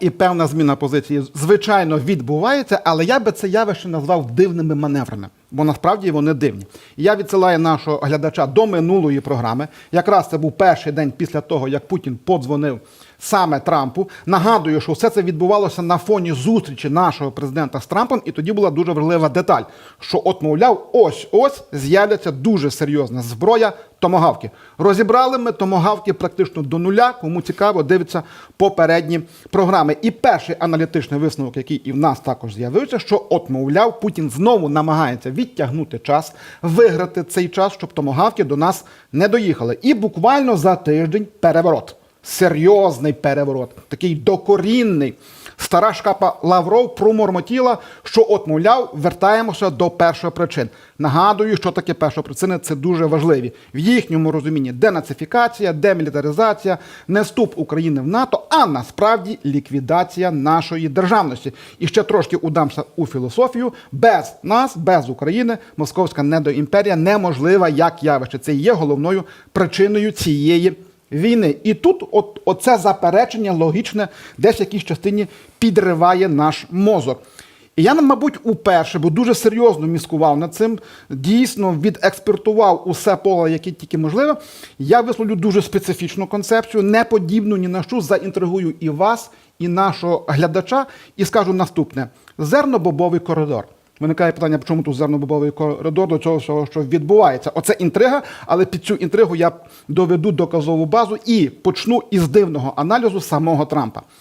І певна зміна позиції, звичайно, відбувається, але я би це явище назвав дивними маневрами, бо насправді вони дивні. Я відсилаю нашого глядача до минулої програми. Якраз це був перший день після того, як Путін подзвонив саме Трампу. Нагадую, що все це відбувалося на фоні зустрічі нашого президента з Трампом, і тоді була дуже важлива деталь, що, от, мовляв, ось ось з'являться дуже серйозна зброя. Томагавки. Розібрали ми томагавки практично до нуля. Кому цікаво, дивиться попередні програми. І перший аналітичний висновок, який і в нас також з'явився, що, от, мовляв, Путін знову намагається відтягнути час, виграти цей час, щоб томогавки до нас не доїхали. І буквально за тиждень переворот. Серйозний переворот, такий докорінний. Стара шкапа Лавров промормотіла, що, от, мовляв, вертаємося до першої причин. Нагадую, що таке перша причина це дуже важливі. В їхньому розумінні денацифікація, демілітаризація, не вступ України в НАТО, а насправді ліквідація нашої державності. І ще трошки удамся у філософію. Без нас, без України, московська недоімперія неможлива як явище. Це є головною причиною цієї війни. І тут от, оце заперечення логічне десь в якійсь частині підриває наш мозок. І я, мабуть, уперше, бо дуже серйозно міскував над цим, дійсно відекспертував усе поле, яке тільки можливо. Я висловлю дуже специфічну концепцію, не подібну ні на що, заінтригую і вас, і нашого глядача, і скажу наступне: зернобобовий коридор. Виникає питання, чому тут зернобобовий коридор до цього всього, що відбувається. Оце інтрига, але під цю інтригу я доведу доказову базу і почну із дивного аналізу самого Трампа.